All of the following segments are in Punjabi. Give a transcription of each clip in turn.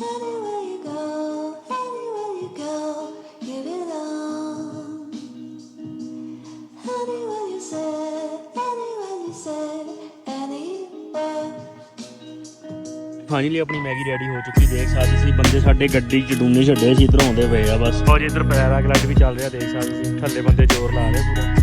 Anywhere you go, anywhere you go, you belong. Anywhere you say, anywhere you say, anywhere. Finally ਆਪਣੀ ਮੈਗੀ ਰੈਡੀ ਹੋ ਚੁੱਕੀ ਦੇਖ ਸਕਦੇ ਸੀ ਬੰਦੇ ਸਾਡੇ ਗੱਡੀ ਚ ਡੂਨੇ ਛੱਡੇ ਸੀ ਇਧਰੋਂ ਆਉਂਦੇ ਪਏ ਆ ਬਸ ਔਰ ਇਧਰ ਪੈਰਾਗਲਾਈਡ ਵੀ ਚੱਲ ਰਿਹਾ ਦੇਖ ਸਕਦੇ ਸੀ ਥੱਲੇ ਬੰਦੇ ਜ਼ੋਰ ਲਾ ਰਹੇ ਪੂਰਾ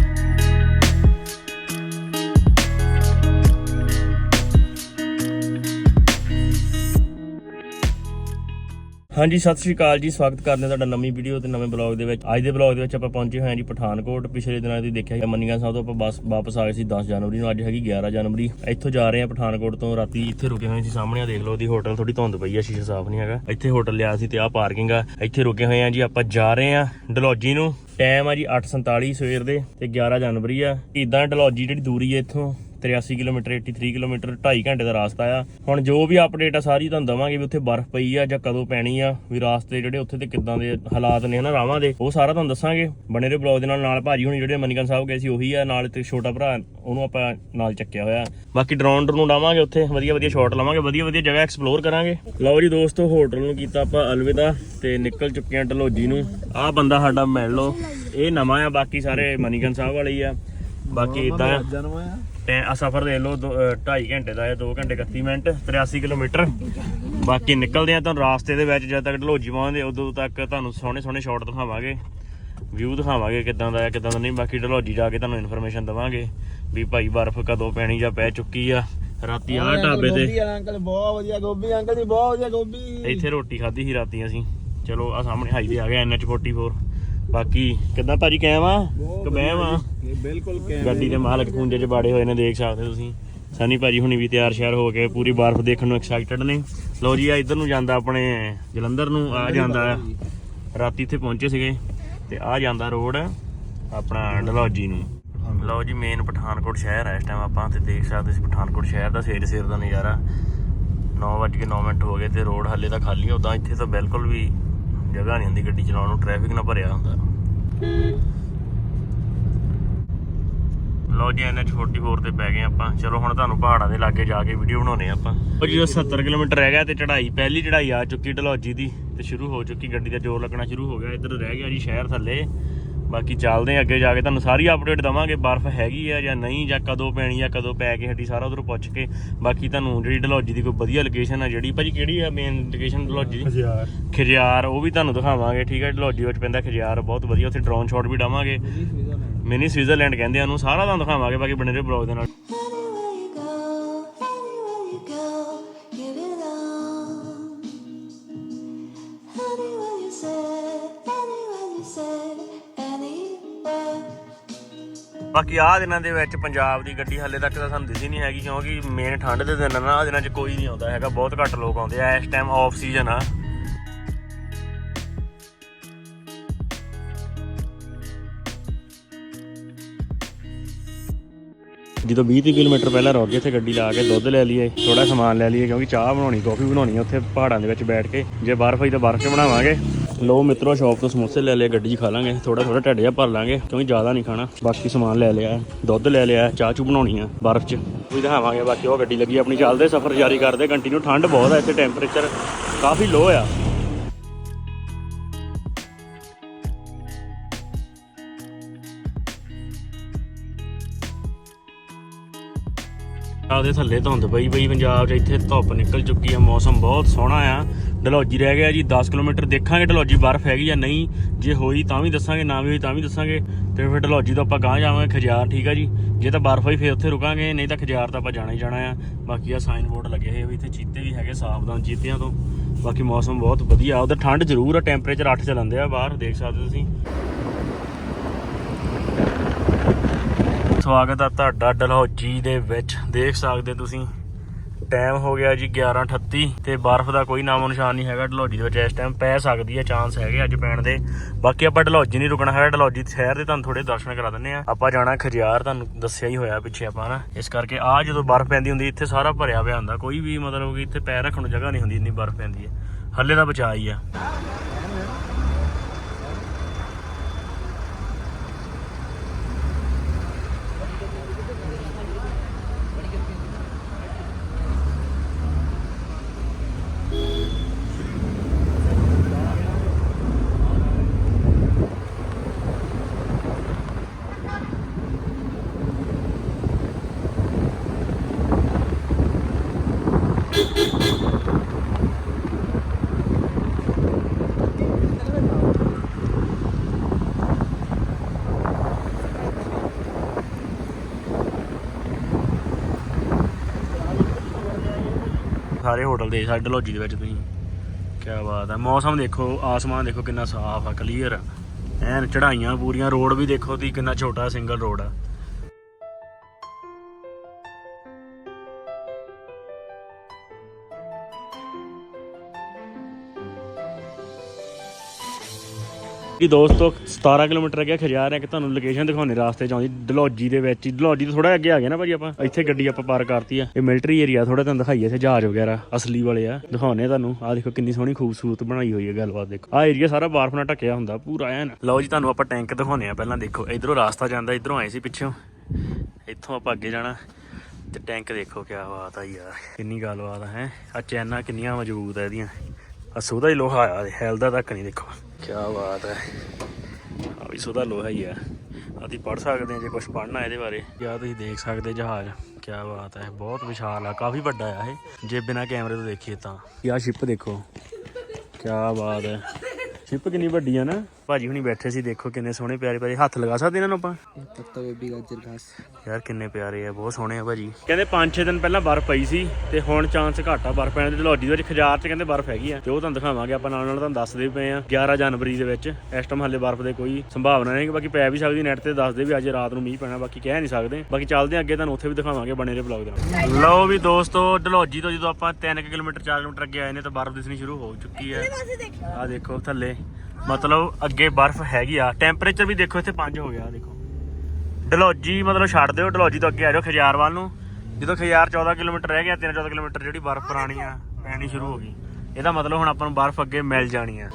ਹਾਂਜੀ, ਸਤਿ ਸ਼੍ਰੀ ਅਕਾਲ ਜੀ। ਸਵਾਗਤ ਕਰਦੇ ਹਾਂ ਤੁਹਾਡਾ ਨਵੀਂ ਵੀਡੀਓ ਤੇ ਨਵੇਂ ਬਲੌਗ ਦੇ ਵਿੱਚ। ਅੱਜ ਦੇ ਬਲੌਗ ਦੇ ਵਿੱਚ ਆਪਾਂ ਪਹੁੰਚੇ ਹੋਏ ਹਾਂ ਜੀ ਪਠਾਨਕੋਟ। ਪਿਛਲੇ ਦਿਨਾਂ ਦੀ ਦੇਖਿਆ ਮੰਨੀਆਂ ਸਾਹਿਬ ਤੋਂ ਆਪਾਂ ਬਸ ਵਾਪਸ ਆ ਗਏ ਸੀ 10 ਜਨਵਰੀ ਨੂੰ। ਅੱਜ ਹੈਗੀ 11 ਜਨਵਰੀ। ਇੱਥੋਂ ਜਾ ਰਹੇ ਹਾਂ ਪਠਾਨਕੋਟ ਤੋਂ। ਰਾਤੀ ਇੱਥੇ ਰੁਕੇ ਹੋਏ ਸੀ ਸਾਹਮਣੇ। ਆ ਦੇਖ ਲਓ ਦੀ ਹੋਟਲ ਥੋੜੀ ਧੁੰਦ ਪਈ ਆ, ਸ਼ੀਸ਼ਾ ਸਾਫ਼ ਨਹੀਂ ਹੈਗਾ। ਇੱਥੇ ਹੋਟਲ ਲਿਆ ਸੀ ਤੇ ਆਹ ਪਾਰਕਿੰਗ ਆ। ਇੱਥੇ ਰੁਕੇ ਹੋਏ ਆ ਜੀ ਆਪਾਂ, ਜਾ ਰਹੇ ਹਾਂ ਡਲੌਜੀ ਨੂੰ। ਟਾਈਮ ਆ ਜੀ 8:47 ਸਵੇਰ ਦੇ ਤੇ 11 ਜਨਵਰੀ ਆ। ਇਦਾਂ ਡਲੌਜੀ ਜਿਹੜੀ ਦੂਰੀ ਹੈ ਇੱਥੋਂ। 83 ਕਿਲੋਮੀਟਰ 83 ਕਿਲੋਮੀਟਰ 2.5 ਘੰਟੇ ਦਾ ਰਾਸਤਾ ਆ। ਹੁਣ ਜੋ ਵੀ ਅਪਡੇਟ ਆ ਸਾਰੀ ਤੁਹਾਨੂੰ ਦਵਾਂਗੇ ਵੀ ਉੱਥੇ ਬਰਫ਼ ਪਈ ਆ ਜਾਂ ਕਦੋਂ ਪੈਣੀ ਆ ਵੀ ਰਾਸਤੇ ਜਿਹੜੇ ਉੱਥੇ ਤੇ ਕਿੱਦਾਂ ਦੇ ਹਾਲਾਤ ਨੇ ਹਨਾ ਰਾਵਾਂ ਦੇ ਉਹ ਸਾਰਾ ਤੁਹਾਨੂੰ ਦੱਸਾਂਗੇ। ਬਣੇ ਰਹੇ ਬਲੌਗ ਦੇ ਨਾਲ ਨਾਲ ਭਾਜੀ ਹੁਣ ਜਿਹੜੇ ਮਨੀਕਨ ਸਾਹਿਬ ਗਏ ਸੀ ਉਹੀ ਆ ਨਾਲ ਤੇ ਛੋਟਾ ਭਰਾ ਉਹਨੂੰ ਆਪਾਂ ਨਾਲ ਚੱਕਿਆ ਹੋਇਆ। ਬਾਕੀ ਡਰੋਨ ਡਰੋਨ ਡਾਵਾਂਗੇ ਉੱਥੇ ਵਧੀਆ ਵਧੀਆ ਸ਼ਾਟ ਲਵਾਂਗੇ ਵਧੀਆ ਵਧੀਆ ਜਗ੍ਹਾ ਐਕਸਪਲੋਰ ਕਰਾਂਗੇ। ਲਓ ਜੀ ਦੋਸਤੋ ਹੋਟਲ ਨੂੰ ਕੀਤਾ ਆਪਾਂ ਅਲਵਿਦਾ ਤੇ ਨਿਕਲ ਚੁੱਕੇ ਆ ਢਲੋਜੀ ਨੂੰ। ਆਹ ਬੰਦਾ ਸਾਡਾ ਮਿਲ ਲਓ। ਇਹ ਨਵਾਂ ਆ ਬਾਕੀ ਸਾਰੇ ਮਨੀਕਨ ਸਾਹਿਬ ਵਾਲੇ ਹੀ ਆ। ਬਾਕੀ ਇਦਾਂ ਆ। ਤੇ ਆ ਸਫ਼ਰ ਦੇ ਲਓ 2.5 ਘੰਟੇ ਦਾ ਹੈ 2 ਘੰਟੇ 31 ਮਿੰਟ 83 ਕਿਲੋਮੀਟਰ। ਬਾਕੀ ਨਿਕਲਦੇ ਆ ਤੁਹਾਨੂੰ ਰਾਸਤੇ ਦੇ ਵਿੱਚ ਜਦ ਤੱਕ ਢਲੋਜੀ ਪਹੁੰਚਦੇ ਉਦੋਂ ਤੱਕ ਤੁਹਾਨੂੰ ਸੋਹਣੇ ਸੋਹਣੇ ਸ਼ਾਟ ਦਿਖਾਵਾਂਗੇ। ਵਿਊ ਦਿਖਾਵਾਂਗੇ ਕਿੱਦਾਂ ਦਾ ਹੈ ਕਿੱਦਾਂ ਦਾ ਨਹੀਂ ਬਾਕੀ ਢਲੋਜੀ ਜਾ ਕੇ ਤੁਹਾਨੂੰ ਇਨਫੋਰਮੇਸ਼ਨ ਦਵਾਂਗੇ ਵੀ ਭਾਈ ਬਰਫ਼ ਕਦੋਂ ਪੈਣੀ ਜਾਂ ਪੈ ਚੁੱਕੀ ਆ। ਰਾਤੀ ਆਹ ਢਾਬੇ ਤੇ। ਗੋਭੀ ਅੰਕਲ ਬਹੁਤ ਵਧੀਆ ਗੋਭੀ ਅੰਕਲ ਜੀ ਬਹੁਤ ਵਧੀਆ ਗੋਭੀ। ਇੱਥੇ ਰੋਟੀ ਖਾਧੀ ਸੀ ਰਾਤੀ ਅਸੀਂ। ਚਲੋ ਆ ਸਾਹਮਣੇ ਹਾਈਵੇ ਆ ਗਿਆ NH44 ਬਾਕੀ ਕਿੱਦਾਂ ਭਾਜੀ ਕਾਇਮ ਆ? ਕਿ ਆ? ਇਹ ਬਿਲਕੁਲ ਗੱਡੀ ਦੇ ਮਾਲਕ ਖੂੰਜੇ 'ਚ ਬਾੜੇ ਹੋਏ ਨੇ ਦੇਖ ਸਕਦੇ ਤੁਸੀਂ। ਸਨੀ ਭਾਜੀ ਹੁਣੀ ਵੀ ਤਿਆਰ ਸ਼ਿਆਰ ਹੋ ਕੇ ਪੂਰੀ ਬਰਫ਼ ਦੇਖਣ ਨੂੰ ਐਕਸਾਈਟਡ ਨੇ। ਲੋ ਜੀ ਆ ਇੱਧਰ ਨੂੰ ਜਾਂਦਾ ਆਪਣੇ ਜਲੰਧਰ ਨੂੰ ਆ ਜਾਂਦਾ ਆ ਰਾਤੀ ਇੱਥੇ ਪਹੁੰਚੇ ਸੀਗੇ ਤੇ ਆ ਜਾਂਦਾ ਰੋਡ ਆਪਣਾ ਡਲਹੌਜੀ ਨੂੰ। ਲਓ ਜੀ ਮੇਨ ਪਠਾਨਕੋਟ ਸ਼ਹਿਰ ਹੈ ਇਸ ਟਾਈਮ ਆਪਾਂ ਤੇ ਦੇਖ ਸਕਦੇ ਸੀ ਪਠਾਨਕੋਟ ਸ਼ਹਿਰ ਦਾ ਸਵੇਰ ਸਵੇਰ ਦਾ ਨਜ਼ਾਰਾ। 9:09 ਮਿੰਟ ਹੋ ਗਏ ਤੇ ਰੋਡ ਹੱਲੇ ਤਾਂ ਖਾਲੀ ਆ ਉਦਾਂ ਇੱਥੇ ਤਾਂ ਬਿਲਕੁਲ ਵੀ ਜਗ੍ਹਾ ਨਹੀਂ ਹੁੰਦੀ ਗੱਡੀ ਚਲਾਉਣ ਨੂੰ ਟ੍ਰੈਫਿਕ ਨਾਲ ਭਰਿਆ ਹੁੰਦਾ। ਲੋ ਜੀ NH44 ਤੇ ਪੈ ਗਏ ਆਪਾਂ। ਚਲੋ ਹੁਣ ਤੁਹਾਨੂੰ ਪਹਾੜਾਂ ਦੇ ਲਾਗੇ ਜਾ ਕੇ ਵੀਡੀਓ ਬਣਾਉਣੇ ਆਪਾਂ। ਉਹ ਜਦੋਂ 70 ਕਿਲੋਮੀਟਰ ਰਹਿ ਗਿਆ ਤੇ ਚੜ੍ਹਾਈ, ਪਹਿਲੀ ਚੜ੍ਹਾਈ ਆ ਚੁੱਕੀ ਢਲੌਜੀ ਦੀ ਤੇ ਸ਼ੁਰੂ ਹੋ ਚੁੱਕੀ, ਗੱਡੀ ਦਾ ਜ਼ੋਰ ਲੱਗਣਾ ਸ਼ੁਰੂ ਹੋ ਗਿਆ। ਇੱਧਰ ਰਹਿ ਗਿਆ ਜੀ ਸ਼ਹਿਰ ਥੱਲੇ। ਬਾਕੀ ਚੱਲਦੇ ਹਾਂ ਅੱਗੇ ਜਾ ਕੇ। ਤੁਹਾਨੂੰ ਸਾਰੀ ਅਪਡੇਟ ਦਵਾਂਗੇ ਬਰਫ਼ ਹੈਗੀ ਆ ਜਾਂ ਨਹੀਂ ਜਾਂ ਕਦੋਂ ਪੈਣੀ ਆ ਕਦੋਂ ਪੈ ਕੇ ਹੱਡੀ ਸਾਰਾ ਉਧਰ ਪੁੱਛ ਕੇ। ਬਾਕੀ ਤੁਹਾਨੂੰ ਜਿਹੜੀ ਢਲੌਜੀ ਦੀ ਕੋਈ ਵਧੀਆ ਲੋਕੇਸ਼ਨ ਆ ਜਿਹੜੀ ਭਾਜੀ ਕਿਹੜੀ ਆ ਮੇਨ ਲੋਕੇਸ਼ਨ ਢਲੌਜੀ ਦੀ? ਖਿਜਿਆਰ। ਉਹ ਵੀ ਤੁਹਾਨੂੰ ਦਿਖਾਵਾਂਗੇ ਠੀਕ ਹੈ ਢਲੌਜੀ ਵਿੱਚ ਪੈਂਦਾ ਖਿਜਿਆਰ ਬਹੁਤ ਵਧੀਆ। ਉੱਥੇ ਡਰੋਨ ਸ਼ਾਟ ਵੀ ਡਾਵਾਂਗੇ ਮਿਨੀ ਸਵਿਟਜ਼ਰਲੈਂਡ ਕਹਿੰਦੇ ਆ ਉਹਨੂੰ ਸਾਰਾ ਤੁਹਾਨੂੰ ਦਿਖਾਵਾਂਗੇ ਬਾਕੀ ਬਣੇ ਰਹੇ ਬਲੌਗ ਦੇ ਨਾਲ। ਬਾਕੀ ਆਹ ਦਿਨਾਂ ਦੇ ਵਿੱਚ ਪੰਜਾਬ ਦੀ ਗੱਡੀ ਹੱਲੇ ਤੱਕ ਤਾਂ ਸਾਨੂੰ ਦਿਸੀ ਨਹੀਂ ਹੈਗੀ, ਕਿਉਂਕਿ ਮੇਨ ਠੰਡ ਦੇ ਦਿਨ ਨਾ ਆਹ ਦਿਨਾਂ 'ਚ ਕੋਈ ਨਹੀਂ ਆਉਂਦਾ ਹੈਗਾ, ਬਹੁਤ ਘੱਟ ਲੋਕ ਆਉਂਦੇ ਆ, ਇਸ ਟਾਈਮ ਆਫ ਸੀਜ਼ਨ ਆ। ਜਦੋਂ 20 30 ਕਿਲੋਮੀਟਰ ਪਹਿਲਾਂ ਰੁਕ ਗਏ, ਇੱਥੇ ਗੱਡੀ ਲਾ ਕੇ ਦੁੱਧ ਲੈ ਲਈਏ ਥੋੜਾ ਸਮਾਨ ਲੈ ਲਈਏ, ਕਿਉਂਕਿ ਚਾਹ ਬਣਾਉਣੀ, ਕਾਫੀ ਬਣਾਉਣੀ ਹੈ ਉੱਥੇ ਪਹਾੜਾਂ ਦੇ ਵਿੱਚ ਬੈਠ ਕੇ। ਜੇ ਬਰਫ਼ ਹੋਈ ਤਾਂ ਬਰਫ਼ 'ਚ ਬਣਾਵਾਂਗੇ। ਲੋ ਮਿੱਤਰੋ ਸ਼ਾਪ ਤੋਂ ਸਮੋਸੇ ਲੈ ਲਏ, ਗੱਡੀ 'ਚ ਖਾ ਲਾਂਗੇ ਥੋੜਾ ਥੋੜਾ ਢੱਡ ਜਿਹਾ ਭਰ ਲਾਂਗੇ, ਕਿਉਂਕਿ ਜ਼ਿਆਦਾ ਨਹੀਂ ਖਾਣਾ। ਬਾਕੀ ਸਮਾਨ ਲੈ ਲਿਆ ਦੁੱਧ ਲੈ ਲਿਆ ਚਾਹ ਚੂ ਬਣਾਉਣੀ ਆ, ਬਰਫ਼ 'ਚ। ਵੀ ਦਿਖਾਵਾਂਗੇ ਬਾਕੀ, ਉਹ ਗੱਡੀ ਲੱਗੀ ਆਪਣੀ, ਚੱਲਦੇ ਸਫ਼ਰ, ਜਾਰੀ ਕਰਦੇ ਕੰਟੀਨਿਊ ਠੰਡ ਬਹੁਤ ਆ, ਇੱਥੇ ਟੈਂਪਰੇਚਰ ਕਾਫੀ ਲੋ ਆ। ਉਹਦੇ ਥੱਲੇ ਧੁੰਦ ਪਈ ਪਈ, ਪੰਜਾਬ 'ਚ ਇੱਥੇ ਧੁੱਪ ਨਿਕਲ ਚੁੱਕੀ ਆ, ਮੌਸਮ ਬਹੁਤ ਸੋਹਣਾ ਆ। ਡਲੌਜੀ ਰਹਿ ਗਿਆ ਜੀ 10 ਕਿਲੋਮੀਟਰ ਦੇਖਾਂਗੇ ਡਲੌਜੀ ਬਰਫ਼ ਹੈਗੀ ਜਾਂ ਨਹੀਂ, ਜੇ ਹੋਈ ਤਾਂ ਵੀ ਦੱਸਾਂਗੇ, ਨਾ ਵੀ ਹੋਈ ਤਾਂ ਵੀ ਦੱਸਾਂਗੇ, ਤੇ ਫਿਰ ਡਲਹੌਜੀ ਤੋਂ ਆਪਾਂ ਗਾਂਹ ਜਾਵਾਂਗੇ ਖਜਿਆਰ ਠੀਕ ਆ ਜੀ। ਜੇ ਤਾਂ ਬਰਫ਼ ਹੋਈ, ਫਿਰ ਉੱਥੇ ਰੁਕਾਂਗੇ, ਨਹੀਂ ਤਾਂ ਖਜ਼ਾਰ ਤਾਂ ਆਪਾਂ ਜਾਣਾ ਹੀ ਜਾਣਾ ਆ। ਬਾਕੀ ਆ ਸਾਈਨ ਬੋਰਡ ਲੱਗੇ ਹੋਏ ਵੀ ਇੱਥੇ ਚੀਤੇ ਵੀ ਹੈਗੇ ਸਾਵਧਾਨ ਚੀਤਿਆਂ ਤੋਂ। ਬਾਕੀ ਮੌਸਮ ਬਹੁਤ ਵਧੀਆ, ਉਧਰ ਠੰਡ ਜ਼ਰੂਰ ਆ ਟੈਂਪਰੇਚਰ 8 ਚੱਲਦੇ ਆ ਬਾਹਰ, ਦੇਖ ਸਕਦੇ ਤੁਸੀਂ। ਸਵਾਗਤ ਆ ਤੁਹਾਡਾ ਡਲਹੌਜੀ ਦੇ ਵਿੱਚ, ਦੇਖ ਸਕਦੇ ਤੁਸੀਂ। ਟਾਈਮ ਹੋ ਗਿਆ ਜੀ 11:38 ਤੇ ਬਰਫ਼ ਦਾ ਕੋਈ ਨਾਮੋ ਨਿਸ਼ਾਨ ਨਹੀਂ ਹੈਗਾ ਡਲਹੌਜੀ ਦੇ ਵਿੱਚ। ਇਸ ਟਾਈਮ ਪੈ ਸਕਦੀ ਹੈ ਚਾਂਸ ਹੈਗੇ ਅੱਜ ਪੈਣ ਦੇ। ਬਾਕੀ ਆਪਾਂ ਡਲਹੌਜੀ ਨਹੀਂ ਰੁਕਣਾ ਹੈਗਾ ਡਲਹੌਜੀ ਸ਼ਹਿਰ ਦੇ ਤੁਹਾਨੂੰ ਥੋੜੇ ਦਰਸ਼ਨ ਕਰਾ ਦਿੰਨੇ ਆ ਆਪਾਂ ਜਾਣਾ ਖਜਿਆਰ, ਤੁਹਾਨੂੰ ਦੱਸਿਆ ਹੀ ਹੋਇਆ ਪਿੱਛੇ ਆਪਾਂ ਨਾ। ਇਸ ਕਰਕੇ ਆ ਜਦੋਂ ਬਰਫ਼ ਪੈਂਦੀ ਹੁੰਦੀ, ਇੱਥੇ ਸਾਰਾ ਭਰਿਆ ਪਿਆ ਹੁੰਦਾ। ਕੋਈ ਵੀ ਮਤਲਬ ਕਿ ਇੱਥੇ ਪੈਰ ਰੱਖਣ ਨੂੰ ਜਗ੍ਹਾ ਨਹੀਂ ਹੁੰਦੀ, ਇੰਨੀ ਬਰਫ਼ ਪੈਂਦੀ ਹੈ। ਹੱਲੇ ਦਾ ਬਚਾ ਹੀ ਆ। ਸਾਰੇ ਹੋਟਲ ਦੇ ਸਾਡੇ ਡਲਹੌਜੀ ਦੇ ਵਿੱਚ ਤੁਸੀਂ। ਕੀ ਬਾਤ ਹੈ ਮੌਸਮ ਦੇਖੋ, ਆਸਮਾਨ ਦੇਖੋ ਕਿੰਨਾ ਸਾਫ਼ ਆ ਕਲੀਅਰ ਆ। ਐਨ ਚੜਾਈਆਂ ਪੂਰੀਆਂ ਰੋਡ ਵੀ ਦੇਖੋ ਤੁਸੀਂ ਕਿੰਨਾ ਛੋਟਾ ਸਿੰਗਲ ਰੋਡ ਆ। ਜੀ ਦੋਸਤੋ 17 ਕਿਲੋਮੀਟਰ ਅੱਗੇ ਖਜਾ ਹੈ ਕਿ ਤੁਹਾਨੂੰ ਲੋਕੇਸ਼ਨ ਦਿਖਾਉਣੇ ਰਾਸਤੇ ਚ ਆਉਂਦੀ ਡਲਹੌਜੀ ਦੇ ਵਿੱਚ ਹੀ ਡਲਹੌਜੀ ਤੋਂ ਥੋੜਾ ਅੱਗੇ ਆ ਗਿਆ ਨਾ ਭਾਜੀ ਆਪਾਂ। ਇੱਥੇ ਗੱਡੀ ਆਪਾਂ ਪਾਰ ਕਰਤੀ ਆ। ਇਹ ਮਿਲਟਰੀ ਏਰੀਆ ਥੋੜਾ ਤੁਹਾਨੂੰ ਦਿਖਾਈ ਇੱਥੇ ਜਹਾਜ਼ ਵਗੈਰਾ, ਅਸਲੀ ਵਾਲੇ ਆ। ਦਿਖਾਉਣੇ ਤੁਹਾਨੂੰ। ਆ ਦੇਖੋ ਕਿੰਨੀ ਸੋਹਣੀ ਖੂਬਸੂਰਤ ਬਣਾਈ ਹੋਈ ਹੈ ਗੱਲਬਾਤ ਦੇਖੋ। ਆ ਏਰੀਆ ਸਾਰਾ ਬਾਰਫ ਨਾਲ ਢੱਕਿਆ ਹੁੰਦਾ, ਪੂਰਾ ਐਨ। ਲਓ ਜੀ, ਤੁਹਾਨੂੰ ਆਪਾਂ ਟੈਂਕ ਦਿਖਾਉਣੇ ਆ ਪਹਿਲਾਂ ਦੇਖੋ। ਇਧਰੋਂ ਰਾਸਤਾ ਜਾਂਦਾ, ਇਧਰੋਂ ਆਏ ਸੀ ਪਿੱਛੋਂ। ਇੱਥੋਂ ਆਪਾਂ ਅੱਗੇ ਜਾਣਾ। ਤੇ ਟੈਂਕ ਦੇਖੋ ਕੀ ਬਾਤ ਆ ਯਾਰ। ਕਿੰਨੀ ਗੱਲਬਾਤ ਆ, ਹੈ। ਆ ਚੈਨਾ ਕਿੰਨੀਆਂ ਮਜ਼ਬੂਤ ਆ ਇਹਦੀਆਂ। ਆ ਸੋਦਾ ਹੀ ਲੋਹਾ ਆ, ਹੈਲਦਾ ਤੱਕ ਨਹੀਂ ਦੇਖੋ। ਕੀ ਬਾਤ ਹੈ। ਆ ਵੀ ਸੋਦਾ ਲੋਹਾ ਹੀ ਆ ਅਸੀਂ ਪੜ ਸਕਦੇ ਹਾਂ ਜੇ ਕੁਝ ਪੜਨਾ ਇਹਦੇ ਬਾਰੇ। ਜਾਂ ਤੁਸੀਂ ਦੇਖ ਸਕਦੇ ਜਹਾਜ਼। ਕੀ ਬਾਤ ਹੈ ਬਹੁਤ ਵਿਸ਼ਾਲ ਆ ਕਾਫੀ ਵੱਡਾ ਆ ਇਹ। ਜੇ ਬਿਨਾ ਕੈਮਰੇ ਤੋਂ ਦੇਖੀਏ ਤਾਂ। ਆ ਸ਼ਿਪ ਦੇਖੋ। ਕੀ ਬਾਤ ਹੈ। ਸ਼ਿਪ ਕਿੰਨੀ ਵੱਡੀ ਆ ਨਾ? ਭਾਜੀ ਹੁਣੀ ਬੈਠੇ ਸੀ ਦੇਖੋ ਕਿੰਨੇ ਸੋਹਣੇ ਪਿਆਰੇ ਪਿਆਰੇ ਹੱਥ ਲਗਾ ਸਕਦੇ ਇਹਨਾਂ ਨੂੰ ਆਪਾਂ? ਪੱਤਾ ਗੋਭੀ ਗਾਜਰ ਘਾਸ ਯਾਰ ਕਿੰਨੇ ਪਿਆਰੇ ਆ ਬਹੁਤ ਸੋਹਣੇ ਆ ਭਾਜੀ। ਕਹਿੰਦੇ 5-6 ਦਿਨ ਪਹਿਲਾਂ ਬਰਫ਼ ਪਈ ਸੀ ਤੇ ਹੁਣ ਚਾਂਸ ਘਾਟਾ ਬਰਫ਼ ਪੈਣ ਦੇ। ਢਲੌਜੀ ਦੇ ਵਿੱਚ ਖਜਾਰ ਚ ਕਹਿੰਦੇ ਬਰਫ਼ ਹੈਗੀ ਆ। ਤੇ ਉਹ ਤੁਹਾਨੂੰ ਦਿਖਾਵਾਂਗੇ ਆਪਾਂ ਨਾਲ ਨਾਲ ਤੁਹਾਨੂੰ ਦੱਸਦੇ ਪਏ ਆ। 11 ਜਨਵਰੀ ਦੇ ਵਿੱਚ ਇਸ ਟਾਈਮ ਹਲੇ ਬਰਫ਼ ਦੇ ਕੋਈ ਸੰਭਾਵਨਾ ਨਹੀਂ ਕਿ ਬਾਕੀ ਪੈ ਵੀ ਸਕਦੀ ਨੈਟ ਤੇ ਦੱਸਦੇ ਵੀ ਅੱਜ ਰਾਤ ਨੂੰ ਮੀਂਹ ਪੈਣਾ ਬਾਕੀ ਕਹਿ ਨਹੀਂ ਸਕਦੇ। ਬਾਕੀ ਚੱਲਦੇ ਆ ਅੱਗੇ ਤੁਹਾਨੂੰ ਉੱਥੇ ਵੀ ਦਿਖਾਵਾਂਗੇ ਬਣੇ ਰਹੇ ਵਲੌਗ ਦੇ ਲਓ ਵੀ ਦੋਸਤੋ ਢਲੌਜੀ ਤੋਂ ਜਦੋਂ ਆਪਾਂ 3 ਕਿਲੋਮੀਟਰ 4 ਕਿਲੋਮੀਟਰ ਅੱਗੇ ਆਏ ਨੇ ਤਾਂ ਬਰਫ਼ ਦਿਸਣੀ ਸ਼ੁਰੂ ਹੋ ਚੁੱਕੀ ਹੈ ਆ ਦੇਖੋ ਥੱਲੇ। ਮਤਲਬ ਅੱਗੇ ਬਰਫ਼ ਹੈਗੀ ਆ। ਟੈਂਪਰੇਚਰ ਵੀ ਦੇਖੋ ਇੱਥੇ 5 ਹੋ ਗਿਆ, ਦੇਖੋ। ਡਲੌਜੀ ਮਤਲਬ ਛੱਡ ਦਿਓ ਡਲੌਜੀ ਤੋਂ ਅੱਗੇ ਆ ਜਾਓ ਖਜਿਆਰ ਵੱਲ ਨੂੰ। ਜਦੋਂ ਖਜਿਆਰ 14 ਕਿਲੋਮੀਟਰ ਰਹਿ ਗਿਆ 13 14 ਕਿਲੋਮੀਟਰ ਜਿਹੜੀ ਬਰਫ਼ ਪੁਰਾਣੀ ਆ, ਪੈਣੀ ਸ਼ੁਰੂ ਹੋ ਗਈ। ਇਹਦਾ ਮਤਲਬ ਹੁਣ ਆਪਾਂ ਨੂੰ ਬਰਫ਼ ਅੱਗੇ ਮਿਲ ਜਾਣੀ ਆ।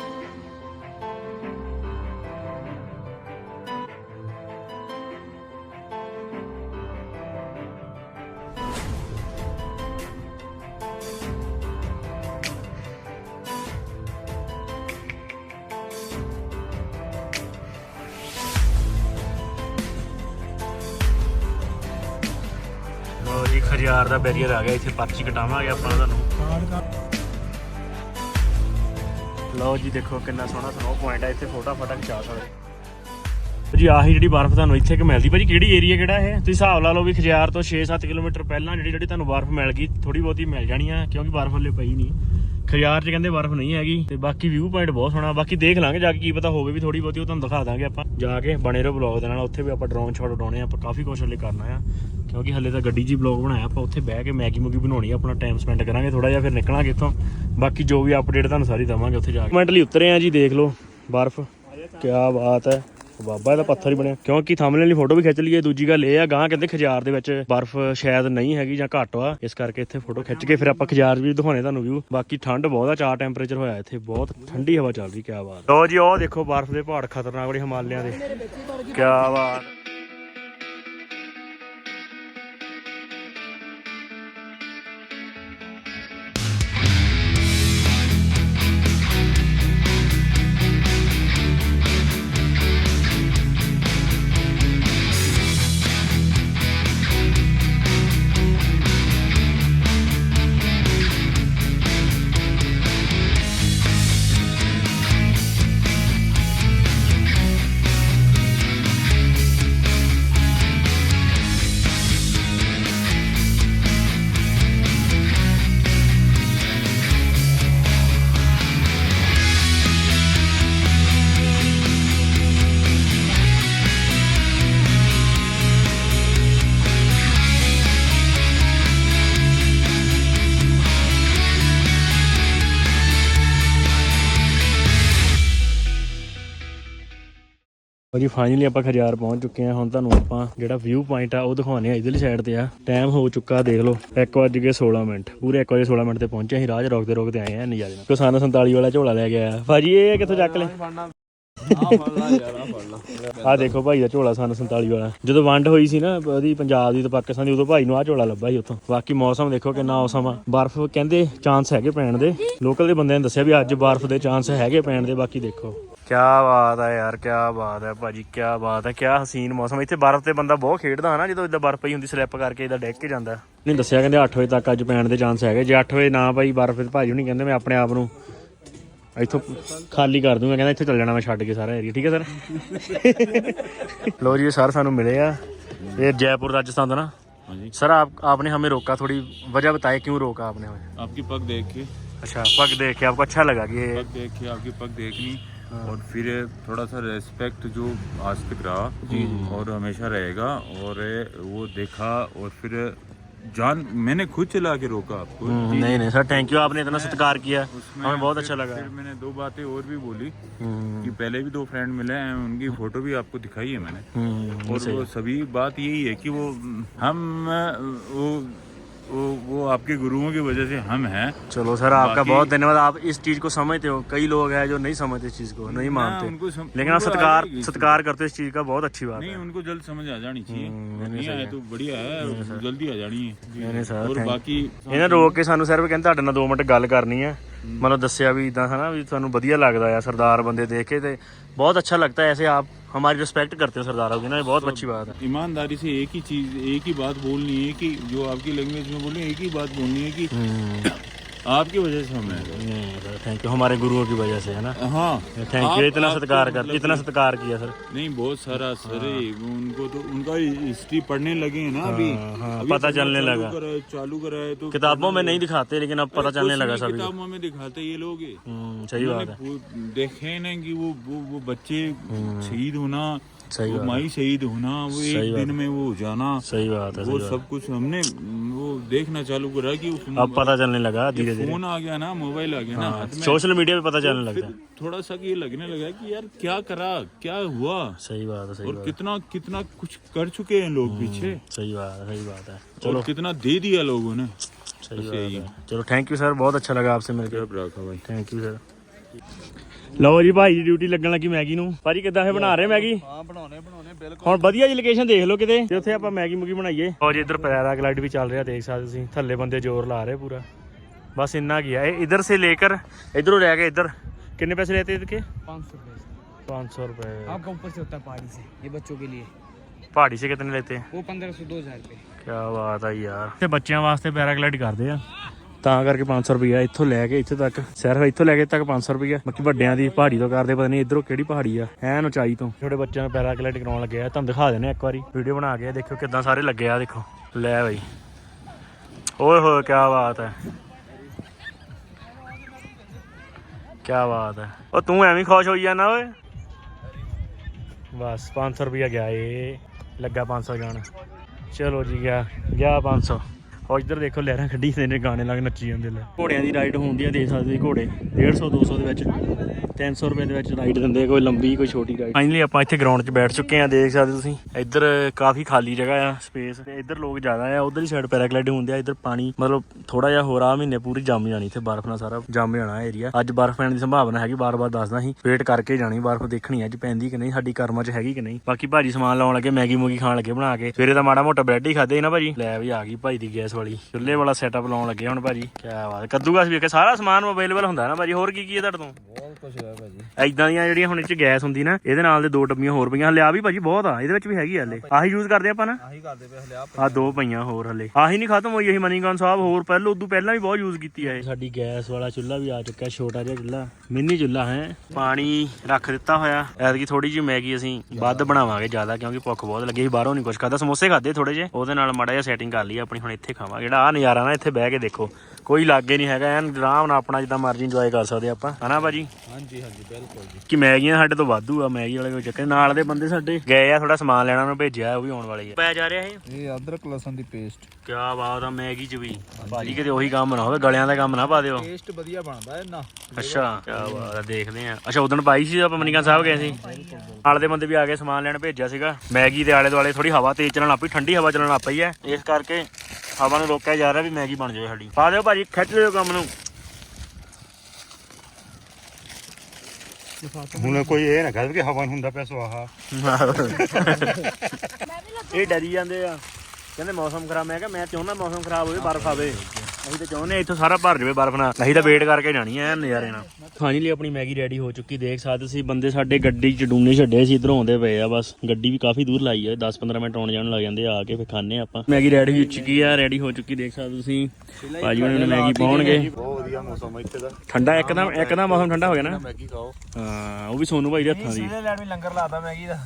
ਦਾ ਬੈਰੀਅਰ ਆ ਗਿਆ, ਇੱਥੇ ਪਰਚੀ ਕਟਾਵਾਂਗੇ ਆਪਾਂ ਤੁਹਾਨੂੰ। ਲਓ ਜੀ, ਦੇਖੋ ਕਿੰਨਾ ਸੋਹਣਾ ਸਨੋ ਪੁਆਇੰਟ ਆ, ਇੱਥੇ ਫੋਟੋ ਫਟਾ ਖਿਚਾ ਸਕਦੇ। ਜੀ, ਆਹੀ ਜਿਹੜੀ ਬਰਫ਼ ਤੁਹਾਨੂੰ ਇੱਥੇ ਕਿ ਮਿਲਦੀ। ਭਾਜੀ, ਕਿਹੜੀ ਏਰੀਆ ਕਿਹੜਾ ਇਹ? ਤੁਸੀਂ ਹਿਸਾਬ ਲਾ ਲਓ ਵੀ ਖਜਿਆਰ ਤੋਂ 6-7 ਕਿਲੋਮੀਟਰ ਪਹਿਲਾਂ ਜਿਹੜੀ ਜਿਹੜੀ ਤੁਹਾਨੂੰ ਬਰਫ਼ ਮਿਲ ਗਈ ਥੋੜੀ ਬਹੁਤੀ ਮਿਲ ਜਾਣੀ ਆ, ਕਿਉਂਕਿ ਬਰਫ਼ ਹਲੇ ਪਈ ਨਹੀਂ। ਖਜਿਆਰ 'ਚ ਕਹਿੰਦੇ ਬਰਫ਼ ਨਹੀਂ ਹੈਗੀ, ਤੇ ਬਾਕੀ ਵਿਊ ਪੁਆਇੰਟ ਬਹੁਤ ਸੋਹਣਾ। ਬਾਕੀ ਦੇਖ ਲਾਂਗੇ ਜਾ ਕੇ, ਕੀ ਪਤਾ ਹੋਵੇ ਵੀ ਥੋੜੀ ਬਹੁਤੀ, ਉਹ ਤੁਹਾਨੂੰ ਦਿਖਾ ਦਾਂਗੇ ਆਪਾਂ। ਜਾ ਕੇ ਬਣੇ ਰਹੋ ਬਲੌਗ ਦੇ ਨਾਲ, ਉੱਥੇ ਵੀ ਆਪਾਂ ਡਰੋਨ ਸ਼ਾਟ ਉਡਾਉਣੇ ਆਪਾਂ ਕਾਫੀ ਕੁਛ ਹਲੇ ਕਰਨਾ ਆ। ਕਿਉਂਕਿ ਹਲੇ ਤਾਂ ਗੱਡੀ ਜੀ ਹੀ ਬਲੌਗ ਬਣਾਇਆ, ਆਪਾਂ ਉੱਥੇ ਬਹਿ ਕੇ ਮੈਗੀ ਮੂਗੀ ਬਣਾਉਣੀ ਆ, ਆਪਣਾ ਟਾਈਮ ਸਪੈਂਡ ਕਰਾਂਗੇ ਥੋੜਾ ਜਿਹਾ, ਫਿਰ ਨਿਕਲਾਂਗੇ ਇੱਥੋਂ। ਬਾਕੀ ਜੋ ਵੀ ਅਪਡੇਟ ਤੁਹਾਨੂੰ ਸਾਰੀ ਦਵਾਂਗੇ ਉੱਥੇ ਜਾ ਕੇ। ਮੈਂਟਲੀ ਉਤਰੇ ਆ ਜੀ, ਦੇਖ ਲਓ, ਬਰਫ਼। ਕੀ ਬਾਤ ਹੈ। ਬਾਬਾ ਇਹਦਾ ਪੱਥਰ ਹੀ ਬਣਿਆ। ਕਿਉਂਕਿ ਥੰਬਨੇਲ ਲਈ ਫੋਟੋ ਵੀ ਖਿੱਚ ਲਈਏ, ਦੂਜੀ ਗੱਲ ਇਹ ਆ ਗਾਂ ਕਹਿੰਦੇ ਖਜਾਰ ਦੇ ਵਿੱਚ ਬਰਫ਼ ਸ਼ਾਇਦ ਨਹੀਂ ਹੈਗੀ ਜਾਂ ਘੱਟ ਆ। ਇਸ ਕਰਕੇ ਇੱਥੇ ਫੋਟੋ ਖਿੱਚ ਕੇ ਫਿਰ ਆਪਾਂ ਖਜਾਰ ਵੀ ਦਿਖਾਉਣੇ ਤੁਹਾਨੂੰ ਵਿਊ ਬਾਕੀ ਠੰਡ ਬਹੁਤ ਆ, ਚਾਰ ਟੈਂਪਰੇਚਰ ਹੋਇਆ ਇੱਥੇ, ਬਹੁਤ ਠੰਡੀ ਹਵਾ ਚੱਲ ਰਹੀ, ਕਿਆ ਬਾਤ। ਲੋ ਜੀ, ਉਹ ਦੇਖੋ ਬਰਫ਼ ਦੇ ਪਹਾੜ, ਖਤਰਨਾਕ ਬੜੇ ਹਿਮਾਲਿਆਂ ਦੇ। ਕਿਆ ਬਾਤ। ਜੀ ਫਾਈਨਲੀ ਆਪਾਂ ਖਜਾਰ ਪਹੁੰਚ ਚੁੱਕੇ ਹਾਂ। ਹੁਣ ਤੁਹਾਨੂੰ ਆਪਾਂ ਜਿਹੜਾ ਵਿਊ ਪੁਆਇੰਟ ਆ, ਉਹ ਦਿਖਾਉਣੇ ਆ ਇਧਰਲੀ ਸਾਈਡ ਤੇ ਆ। ਟਾਈਮ ਹੋ ਚੁੱਕਾ, ਦੇਖ ਲਓ 1:16 ਮਿੰਟ। ਪੂਰੇ 1:16 ਮਿੰਟ ਤੇ ਪਹੁੰਚੇ ਅਸੀਂ ਰਾਜ ਰੋਕਦੇ ਰੋਕਦੇ ਆਏ ਆ ਨਜ਼ਾਰੇ ਨਾਲ। ਕੋ ਸਾਨੂੰ 47 ਵਾਲਾ ਝੋਲਾ ਲੈ ਕੇ ਆਇਆ। ਭਾਜੀ, ਇਹ ਕਿੱਥੋਂ ਚੱਕ ਲੈ ਆ ਦੇਖੋ ਭਾਈ ਦਾ ਝੋਲਾ ਸਾਨੂੰ 47 ਵਾਲਾ। ਜਦੋਂ ਵੰਡ ਹੋਈ ਸੀ ਨਾ, ਉਹਦੀ ਪੰਜਾਬ ਦੀ ਤੇ ਪਾਕਿਸਤਾਨ ਦੀ, ਉਦੋਂ ਭਾਈ ਨੂੰ ਆ ਝੋਲਾ ਲੱਭਾ ਸੀ ਉੱਥੋਂ। ਬਾਕੀ ਮੌਸਮ ਦੇਖੋ ਕਿੰਨਾ ਔਸਮ ਆ। ਬਰਫ਼ ਕਹਿੰਦੇ ਚਾਂਸ ਹੈਗੇ ਪੈਣ ਦੇ। ਲੋਕਲ ਦੇ ਬੰਦਿਆਂ ਨੇ ਦੱਸਿਆ ਵੀ ਅੱਜ ਬਰਫ਼ ਦੇ ਚਾਂਸ ਹੈਗੇ ਪੈਣ ਦੇ, ਬਾਕੀ ਦੇਖੋ। ਕੀ ਬਾਤ ਹੈ ਯਾਰ ਕੀ ਬਾਤ ਹੈ ਭਾਜੀ ਕੀ ਬਾਤ ਹੈ ਕੀ ਹਸੀਨ ਮੌਸਮ ਇੱਥੇ ਬਰਫ਼ ਤੇ ਬੰਦਾ ਬਹੁਤ ਖੇਡਦਾ ਹਨਾ ਜਦੋਂ ਇਦਾਂ ਬਰਫ਼ ਪਈ ਹੁੰਦੀ ਸਲਿੱਪ ਕਰਕੇ ਇਦਾਂ ਡਿੱਗ ਕੇ ਜਾਂਦਾ ਨਹੀਂ ਦੱਸਿਆ ਕਹਿੰਦੇ 8 ਵਜੇ ਤੱਕ ਅੱਜ ਪੈਣ ਦੇ ਚਾਂਸ ਹੈਗੇ ਜੇ 8 ਵਜੇ ਨਾ ਪਈ ਬਰਫ਼ ਤੇ ਭਾਜੀ ਨਹੀਂ ਕਹਿੰਦੇ ਮੈਂ ਆਪਣੇ ਆਪ ਨੂੰ ਇੱਥੋਂ ਖਾਲੀ ਕਰ ਦੂੰਗਾ ਕਹਿੰਦਾ ਇੱਥੇ ਚੱਲ ਜਾਣਾ ਮੈਂ ਛੱਡ ਕੇ ਸਾਰਾ ਏਰੀਆ ਠੀਕ ਹੈ ਸਰ ਲੋ ਜੀ ਇਹ ਸਰ ਸਾਨੂੰ ਮਿਲੇ ਆ ਇਹ ਜੈਪੁਰ ਰਾਜਸਥਾਨ ਤੋਂ ਨਾ हाँ जी सर आप आपने हमें रोका थोड़ी वजह बताए क्यों रोका आपने हमें आपकी पग देख के अच्छा पग देख के आपको अच्छा लगा कि ये पग देख के आपकी पग देखनी और फिर थोड़ा सा रेस्पेक्ट जो आज तक रहा और हमेशा रहेगा और वो देखा और फिर जान मैंने खुद चला के रोका आपको। हम्म, नहीं नहीं सर थैंक यू आपने इतना सत्कार किया। हमें बहुत अच्छा लगा। फिर मैंने दो बातें और भी बोली हम्म, कि पहले भी दो फ्रेंड मिले हैं उनकी फ़ोटो भी आपको दिखाई है मैंने। हम्म, और वो सभी बात यही है कि वो हम वो वो वो आपके गुरुओं की वजह से हम हैं चलो सर आपका बाकी- बहुत धन्यवाद आप इस चीज को समझते हो कई लोग हैं जो नहीं समझते इस चीज को नहीं ना, मानते उनको सम- लेकिन आप उनको आ सत्कार जाएगी इस सत्कार करते हो इस चीज का बहुत अच्छी बात नहीं है उनको जल्द समझ आ जानी चाहिए हम्म, और नहीं, नहीं सही आए है। तो बढ़िया है जल्दी आ जानी है नहीं, ਨਹੀਂ ਸਰ, और thank- बाकी ਇਹਨਾਂ ਰੋਕ ਕੇ ਸਾਨੂੰ ਸਿਰਫ ਕਹਿੰਦੇ ਤੁਹਾਡੇ ਨਾਲ 2 ਮਿੰਟ ਗੱਲ ਕਰਨੀ ਹੈ ਮਤਲਬ ਦੱਸਿਆ ਵੀ ਇਦਾਂ ਹਨਾ ਵੀ ਤੁਹਾਨੂੰ ਵਧੀਆ ਲੱਗਦਾ ਆ ਸਰਦਾਰ ਬੰਦੇ ਦੇਖ ਕੇ ਤੇ ਬਹੁਤ ਅੱਛਾ लगता है ऐसे आप हमारी रिस्पेक्ट करते हो सरदारों की ना ये बहुत अच्छी बात है ईमानदारी से एक ही चीज एक ही बात बोलनी है कि जो आपकी लैंग्वेज में बोलनी है एक ही बात बोलनी है कि आपकी वजह से हम। हैं थैंक यू हमारे गुरुओं की वजह से है ना? हाँ। थैंक यू इतना सत्कार कर मतलब इतना सत्कार किया सर नहीं बहुत सारा सर उनको तो उनका हिस्ट्री पढ़ने लगे हैं ना अभी। हाँ, हाँ, अभी पता चलने लगा। चालू करा है तो किताबों में नहीं दिखाते लेकिन अब पता चलने लगा सभी किताबों में दिखाते ये लोग। हम्म, सही बात है। देखे ना कि वो वो, बच्चे शहीद होना सही माई शहीद होना वो एक दिन में वो जाना। सही बात है वो सब कुछ हमने वो देखना चालू करा कि अब पता चलने लगा धीरे धीरे फ़ोन आ गया ना मोबाइल आ गया ना हाँ, सोशल मीडिया पे पता तो चलने लगा थोड़ा सा ये लगने लगा कि यार क्या करा क्या हुआ? सही बात है सही और बात कितना कितना कुछ कर चुके हैं लोग हम्म, पीछे। सही बात है सही बात है। चलो। कितना दे दिया लोगों ने। सही बात है। चलो थैंक यू सर बहुत अच्छा लगा आपसे मिलकर। थैंक यू सर ਲਓ ਜੀ ਭਾਈ ਦੀ ਡਿਊਟੀ ਲੱਗਣ ਲੱਗੀ ਮੈਗੀ ਨੂੰ ਭਾਜੀ ਕਿੱਦਾਂ ਫੇ ਬਣਾ ਰਹੇ ਮੈਗੀ ਹਾਂ ਬਣਾਉਣੇ ਬਣਾਉਣੇ ਬਿਲਕੁਲ ਹੁਣ ਵਧੀਆ ਜੀ ਲੋਕੇਸ਼ਨ ਦੇਖ ਲਓ ਕਿਤੇ ਤੇ ਉੱਥੇ ਆਪਾਂ ਮੈਗੀ ਮੁਗੀ ਬਣਾਈਏ ਔਰ ਜੀ ਇੱਧਰ ਪੈਰਾਗਲਾਈਡ ਵੀ ਚੱਲ ਰਿਹਾ ਦੇਖ ਸਕਦੇ ਤੁਸੀਂ ਥੱਲੇ ਬੰਦੇ ਜ਼ੋਰ ਲਾ ਰਹੇ ਪੂਰਾ ਬਸ ਇੰਨਾ ਕੀ ਹੈ ਇਹ ਇਧਰ ਸੇ लेकर इधरों रह के इधर कितने पैसे लेते हैं इसके पाँच सौ रुपये पाँच सौ रुपए आपका ऊपर से होता है पहाड़ी से ये बच्चों के लिए ਪਹਾੜੀ ਸੇ ਕਿਤਨੇ ਲੈਤੇ हैं वो पंद्रह सौ दो हजार रुपये ਕੀ ਬਾਤ ਆ ਯਾਰ ਤੇ ਬੱਚਿਆਂ ਵਾਸਤੇ ਪੈਰਾਗਲਾਈਡ ਕਰਦੇ ਆ ਤਾਂ ਕਰਕੇ 500 ਰੁਪਇਆ ਇੱਥੋਂ ਲੈ ਕੇ ਇੱਥੇ ਤੱਕ ਸਿਰਫ ਇੱਥੋਂ ਲੈ ਕੇ ਤੱਕ 500 ਰੁਪਇਆ ਬਾਕੀ ਵੱਡਿਆਂ ਦੀ ਪਹਾੜੀ ਤੋਂ ਕਰਦੇ ਪਤਾ ਨਹੀਂ ਇਧਰੋਂ ਕਿਹੜੀ ਪਹਾੜੀ ਆ ਐਨ ਉਚਾਈ ਤੋਂ। ਛੋਟੇ ਬੱਚਿਆਂ ਨੂੰ ਪੈਰਾਗਲਾਈਡ ਕਰਾਉਣ ਲੱਗੇ ਆ ਤੁਹਾਨੂੰ ਦਿਖਾ ਦਿੰਦੇ ਆ ਇੱਕ ਵਾਰੀ। ਵੀਡੀਓ ਬਣਾ ਕੇ ਦੇਖੋ ਕਿੱਦਾਂ ਸਾਰੇ ਲੱਗੇ ਆ ਦੇਖੋ। ਲੈ ਬਈ। ਓਏ ਹੋਏ ਕੀ ਬਾਤ ਹੈ ਕੀ ਬਾਤ ਹੈ ਉਹ ਤੂੰ ਐਵੇਂ ਖੁਸ਼ ਹੋਈ ਜਾਂਦਾ ਓਏ? ਬਸ 500 ਰੁਪਇਆ ਗਿਆ ਏ। ਲੱਗਾ 500 ਜਾਣ। ਚਲੋ ਜੀ ਗਿਆ ਗਿਆ 500 ਔਰ ਇੱਧਰ ਦੇਖੋ ਲਹਿਰਾਂ ਕੱਢੀ ਜਾਂਦੇ ਨੇ ਗਾਣੇ ਲਾ ਕੇ ਨੱਚੀ ਜਾਂਦੇ ਲੈ। ਘੋੜਿਆਂ ਦੀ ਰਾਈਡ ਹੁੰਦੀ ਆ ਦੇਖ ਸਕਦੇ ਘੋੜੇ। 150 200 ਦੇ ਵਿੱਚ। 300 ਰੁਪਏ ਦੇ ਵਿੱਚ ਰਾਈਡ ਦਿੰਦੇ ਕੋਈ ਲੰਬੀ ਕੋਈ ਛੋਟੀ ਰਾਈਡ ਫਾਈਨਲੀ ਆਪਾਂ ਇੱਥੇ ਗਰਾਊਂਡ 'ਚ ਬੈਠ ਚੁੱਕੇ ਆ ਦੇਖ ਸਕਦੇ ਤੁਸੀਂ। ਇੱਧਰ ਕਾਫੀ ਖਾਲੀ ਜਗ੍ਹਾ ਆ ਸਪੇਸ ਤੇ ਇੱਧਰ ਲੋਕ ਜ਼ਿਆਦਾ ਆ ਉਧਰ ਹੀ ਸਾਈਡ ਪੈਰਾਗਲਾਈਡਿੰਗ ਹੁੰਦੀ ਆ ਇੱਧਰ ਪਾਣੀ ਮਤਲਬ ਥੋੜਾ ਜਿਹਾ ਹੋਰ ਆ ਮਹੀਨੇ ਪੂਰੀ ਜੰਮ ਜਾਣੀ ਇੱਥੇ ਬਰਫ਼ ਨਾਲ ਸਾਰਾ ਜੰਮ ਜਾਣਾ ਏਰੀਆ ਅੱਜ ਬਰਫ਼ ਪੈਣ ਦੀ ਸੰਭਾਵਨਾ ਹੈਗੀ ਬਾਰ-ਬਾਰ ਦੱਸਦਾ ਸੀ। ਵੇਟ ਕਰਕੇ ਜਾਣੀ ਬਰਫ਼ ਦੇਖਣੀ ਅੱਜ ਪੈਂਦੀ ਕਿ ਨਹੀਂ ਸਾਡੀ ਕਰਮਾਂ 'ਚ ਹੈਗੀ ਕਿ ਨਹੀਂ। ਬਾਕੀ ਭਾਜੀ ਸਮਾਨ ਲਾਉਣ ਲੱਗੇ ਮੈਗੀ ਮੂਗੀ ਖਾਣ ਲੱਗੇ ਬਣਾ ਕੇ। ਸਵੇਰੇ ਤਾਂ ਮਾੜਾ ਮੋਟਾ ਬ੍ਰੈਡ ਹੀ ਖਾਦੇ ਨਾ ਭਾਜੀ। ਲੈ ਵੀ ਆ ਗਈ ਭਾਈ ਦੀ ਗੈਸ ਵਾਲੀ। ਚੁੱਲ੍ਹੇ ਵਾਲਾ ਸੈਟਅਪ ਲਾਉਣ ਲੱਗੇ ਹੁਣ ਭਾਜੀ। ਕੀ ਬਾਤ। ਕੱਦੂਗਾਸ ਵੀ ਕਿ ਸਾਰਾ ਸਮਾਨ ਅਵੇਲੇਬਲ ਹੁੰਦਾ ਨਾ ਭਾਜੀ। ਹੋਰ ਕੀ ਕੀ ਹੈ ਤੁਹਾਡੇ ਤੋਂ? ਬਹੁਤ ਕੁਝ ਹੈ ਭਾਜੀ। ਐਦਾਂ ਦੀਆਂ ਜਿਹੜੀਆਂ ਹੁਣ ਇਹ ਗੈਸ ਹੁੰਦੀ ਨਾ ਇਹਦੇ ਨਾਲ ਦੇ ਦੋ ਟੱਬੀਆਂ ਹੋਰ ਪਈਆਂ। ਹਲੇ ਆ ਵੀ ਭਾਜੀ ਬਹੁਤ ਆ। ਇਹਦੇ ਵਿੱਚ ਵੀ ਹੈਗੀ ਹਲੇ। ਆਹੀ ਯੂਜ਼ ਕਰਦੇ ਆਪਾਂ ਨਾ? ਆਹੀ ਕਰਦੇ ਪਏ ਹਲੇ ਆ ਦੋ ਪਈਆਂ ਹੋਰ ਹਲੇ। ਆਹੀ ਨਹੀਂ ਖਤਮ ਹੋਈ ਇਹੀ ਮਨੀਗਨ ਸਾਹਿਬ ਹੋਰ ਪਹਿਲੋਂ ਉਦੋਂ ਪਹਿਲਾਂ ਵੀ ਬਹੁਤ ਯੂਜ਼ ਕੀਤੀ ਆ ਸਾਡੀ ਗੈਸ ਵਾਲਾ ਚੁੱਲ੍ਹਾ ਵੀ ਆ ਚੁੱਕਾ ਛੋਟਾ ਜਿਹਾ ਚੁੱਲ੍ਹਾ। ਮਿੰਨੀ ਚੁੱਲ੍ਹਾ ਹੈ। ਪਾਣੀ ਰੱਖ ਦਿੱਤਾ ਹੋਇਆ। ਐਤਕੀ ਥੋੜੀ ਜਿਹੀ ਮੈਗੀ ਅਸੀਂ ਵੱਧ ਬਣਾਵਾਂਗੇ ਜ਼ਿਆਦਾ ਕਿਉਂਕਿ ਭੁੱਖ ਬਹੁਤ ਲੱਗੀ ਸੀ ਬਾਹਰੋਂ ਨਹੀਂ ਕੁਝ ਖਾਦਾ ਸਮੋਸੇ ਖਾਦੇ ਥੋੜੇ ਜੇ ਉਹਦੇ ਨਾਲ ਮਾੜਾ ਜਿਹਾ ਸੈਟਿੰਗ ਕਰ ਲਈ ਆਪਣੀ ਹੁਣ ਇੱਥੇ ਖਾਵਾਂਗੇ ਜਿਹੜਾ ਆ ਨਜ਼ਾਰਾ ਨਾ ਇੱਥੇ ਬਹਿ ਕੇ ਦੇਖੋ। ਕੋਈ ਲਾਗੇ ਨਹੀਂ ਹੈਗਾ ਐਨ ਆਰਾਮ ਨਾਲ ਆਪਣਾ ਜਿੱਦਾਂ ਮਰਜ਼ੀ ਇੰਜੋਏ ਕਰ ਸਕਦੇ ਆਪਾਂ। ਹਨਾ ਭਾਜੀ? ਹਾਂਜੀ ਹਾਂਜੀ ਬਿਲਕੁਲ ਜੀ। ਕਿ ਮੈਗੀਆਂ ਸਾਡੇ ਤੋਂ ਵਾਧੂ ਆ ਮੈਗੀ ਵਾਲੇ ਕੋਈ ਚੱਕਰ। ਨਾਲ ਦੇ ਬੰਦੇ ਸਾਡੇ ਗਏ ਆ ਥੋੜਾ ਸਮਾਨ ਲੈਣਾ ਉਹਨੂੰ ਭੇਜਿਆ ਉਹ ਵੀ ਆਉਣ ਵਾਲੇ ਆ। ਪੈ ਜਾ ਰਿਹਾ ਇਹ? ਇਹ ਅਦਰਕ ਲਸਣ ਦੀ ਪੇਸਟ ਕੀ ਬਾਤ ਆ ਮੈਗੀ ਚ ਵੀ। ਭਾਜੀ ਕਿਤੇ ਉਹੀ ਕੰਮ ਨਾ ਹੋਵੇ ਗਲਿਆਂ ਦਾ ਕੰਮ ਨਾ ਪਾ ਦਿਓ। ਟੇਸਟ ਵਧੀਆ ਬਣਦਾ ਹੈ ਨਾ ਅੱਛਾ ਕੀ ਬਾਤ ਆ ਦੇਖਦੇ ਆ। ਅੱਛਾ ਉਦੋਂ ਪਾਈ ਸੀ ਆਪਾਂ ਮਨੀਕਾ ਸਾਹਿਬ ਗਏ ਸੀ? ਨਾਲ ਦੇ ਬੰਦੇ ਵੀ ਆ ਕੇ ਸਮਾਨ ਲੈਣ ਭੇਜਿਆ ਸੀਗਾ। ਮੈਗੀ ਦੇ ਆਲੇ ਦੁਆਲੇ ਥੋੜੀ ਹਵਾ ਤੇਜ਼ ਚੱਲਣ ਪਈ ਠੰਡੀ ਹਵਾ ਚੱਲਣ ਲੱਗ ਪਈ ਹੈ। ਇਸ ਕਰਕੇ ਹਵਾ ਨੂੰ ਰੋਕਿਆ ਜਾ ਰਿਹਾ ਵੀ ਮੈਗੀ ਬਣ ਜਾਵੇ ਸਾਡੀ। ਪਾ ਦਿਓ ਭਾਜੀ ਖਿੱਚ ਲਿਓ ਕੰਮ ਨੂੰ। ਹੁਣ ਕੋਈ ਇਹ ਨਾ ਕਹੇ ਕਿ ਹਵਨ ਹੁੰਦਾ ਪਿਆ ਸੁਆਹਾ। ਇਹ ਡਰੀ ਜਾਂਦੇ ਆ। ਕਹਿੰਦੇ ਮੌਸਮ ਖਰਾਬ ਮੈਂ ਕਿਹਾ ਮੈਂ ਚਾਹੁੰਦਾ ਮੌਸਮ ਖਰਾਬ ਹੋਵੇ ਬਰਫ਼ ਆਵੇ। ਅਸੀਂ ਤਾਂ ਚਾਹੁੰਦੇ ਇੱਥੋਂ ਸਾਰਾ ਭਰ ਜਾਵੇ ਬਰਫ਼ ਨਾਲ। ਅਸੀਂ ਤਾਂ ਵੇਟ ਕਰਕੇ ਜਾਣੀ ਐ ਨਜ਼ਾਰੇ ਨਾਲ। ਖਾਣੀ ਲਈ ਆਪਣੀ ਮੈਗੀ ਰੈਡੀ ਹੋ ਚੁੱਕੀ ਦੇਖ ਸਕਦੇ ਸੀ ਬੰਦੇ ਸਾਡੇ ਗੱਡੀ ਚ ਡੂਨੇ ਛੱਡੇ ਸੀ ਇਧਰੋਂ ਆਉਂਦੇ ਪਏ ਆ ਬਸ ਗੱਡੀ ਵੀ ਕਾਫੀ ਦੂਰ ਲਾਈ ਆ 10-15 ਮਿੰਟ ਆਉਣ ਜਾਣ ਲੱਗ ਜਾਂਦੇ ਆ ਕੇ ਫਿਰ ਖਾਣੇ ਆਪਾਂ। ਮੈਗੀ ਰੈਡੀ ਹੋ ਚੁੱਕੀ ਆ ਰੈਡੀ ਹੋ ਚੁੱਕੀ ਦੇਖ ਸਕਦੇ ਤੁਸੀਂ। ਭਾਜੀ ਉਹਨਾਂ ਨੇ ਮੈਗੀ ਪਾਉਣਗੇ। ਵਧੀਆ ਮੌਸਮ ਇੱਥੇ ਦਾ। ਠੰਡਾ ਇੱਕਦਮ ਇੱਕਦਮ ਮੌਸਮ ਠੰਡਾ ਹੋ ਗਿਆ ਨਾ। ਮੈਗੀ ਖਾਓ। ਹਾਂ ਉਹ ਵੀ ਸੋਨੂ ਭਾਈ ਦੇ ਹੱਥਾਂ ਦੀ। ਲੈਣ ਵੀ ਲੰਗਰ ਲਾਦਾ ਮੈਗੀ ਦਾ।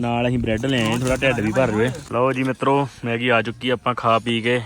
ਨਾਲ ਅਸੀਂ ਬ੍ਰੈਡ ਲੈ ਆਏ ਥੋੜਾ ਢਿੱਡ ਵੀ ਭਰ ਜਵੇ ਲਓ ਜੀ ਮਿੱਤਰੋ ਮੈਗੀ ਆ ਚੁੱਕੀ ਆਪਾਂ ਖਾ ਪੀ ਕੇ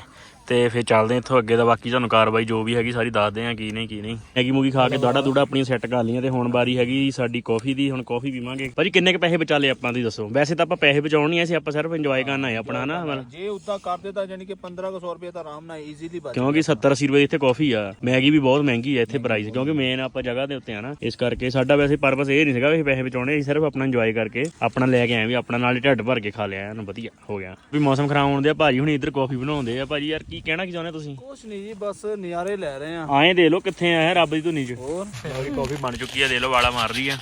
ਤੇ ਫਿਰ ਚੱਲਦੇ ਹਾਂ ਇੱਥੋਂ ਅੱਗੇ ਦਾ ਬਾਕੀ ਤੁਹਾਨੂੰ ਕਾਰਵਾਈ ਜੋ ਵੀ ਹੈਗੀ ਸਾਰੀ ਦੱਸਦੇ ਆ ਕੀ ਨਹੀਂ ਕੀ ਨਹੀਂ। ਮੈਗੀ ਮੂਗੀ ਖਾ ਕੇ ਦਾੜਾ ਦੂੜਾ ਆਪਣੀਆਂ ਸੈੱਟ ਕਰ ਲਈਆਂ ਤੇ ਹੁਣ ਵਾਰੀ ਹੈਗੀ ਸਾਡੀ ਕਾਫੀ ਦੀ ਹੁਣ ਕਾਫੀ ਪੀਵਾਂਗੇ। ਭਾਜੀ ਕਿੰਨੇ ਕ ਪੈਸੇ ਬਚਾ ਲਏ ਆਪਾਂ ਤੁਸੀਂ ਦੱਸੋ? ਵੈਸੇ ਤਾਂ ਆਪਾਂ ਪੈਸੇ ਬਚਾਉਣ ਨਹੀਂ ਆਏ ਸੀ ਆਪਾਂ ਸਿਰਫ ਇੰਜੋਏ ਕਰਨ ਆਏ ਆਪਣਾ ਨਾ ਜੇ ਉਦਾਂ ਕਰਦੇ ਤਾਂ ਯਾਨੀ ਕਿ 1500 ਰੁਪਏ ਤਾਂ ਆਰਾਮ ਨਾਲ ਈਜ਼ੀਲੀ ਬਚ ਕਿਉਂਕਿ 70 80 ਰੁਪਏ ਦੀ ਇੱਥੇ ਕਾਫੀ ਆ। ਮੈਗੀ ਵੀ ਬਹੁਤ ਮਹਿੰਗੀ ਆ ਇੱਥੇ ਪ੍ਰਾਈਸ ਕਿਉਂਕਿ ਮੇਨ ਆਪਾਂ ਜਗ੍ਹਾ ਦੇ ਉੱਤੇ ਆ ਨਾ। ਇਸ ਕਰਕੇ ਸਾਡਾ ਵੈਸੇ ਪਰਪਸ ਇਹ ਨਹੀਂ ਸੀਗਾ ਵੀ ਪੈਸੇ ਬਚਾਉਣੇ ਅਸੀਂ ਸਿਰਫ ਆਪਣਾ ਇੰਜੋਏ ਕਰਕੇ ਆਪਣਾ ਲੈ ਕੇ ਆਏ ਵੀ ਆਪਣਾ ਨਾਲ ਹੀ ਢੱਡ ਭਰ ਕੇ ਖਾ ਲਿਆ ਐਨ ਵਧੀਆ ਹੋ ਗਿਆ। ਵੀ ਮੌਸਮ ਖਰਾਬ ਹੋਣ ਦੇ ਆ ਭਾਜੀ ਹੁਣੀ ਇੱਧਰ ਕਾਫੀ ਬਣਾਉਂਦੇ ਆ। ਭਾਜੀ ਯਾਰ ਕੀ ਕਹਿਣਾ ਕੀ ਚਾਹੁੰਦੇ ਤੁਸੀਂ? ਕੁਛ ਨਹੀਂ ਜੀ ਬਸ ਨਿਆਰੇ ਲੈ ਰਹੇ ਆ ਆਏ ਦੇ ਲੋ ਕਿੱਥੇ ਆਇਆ ਰੱਬ ਦੀ ਧੁਨੀ ਚ। ਹੋਰ? ਕਾਫੀ ਬਣ ਚੁੱਕੀ ਆ ਦੇ ਲੋ ਵਾਲਾ ਮਾਰ ਰਹੀ ਆ।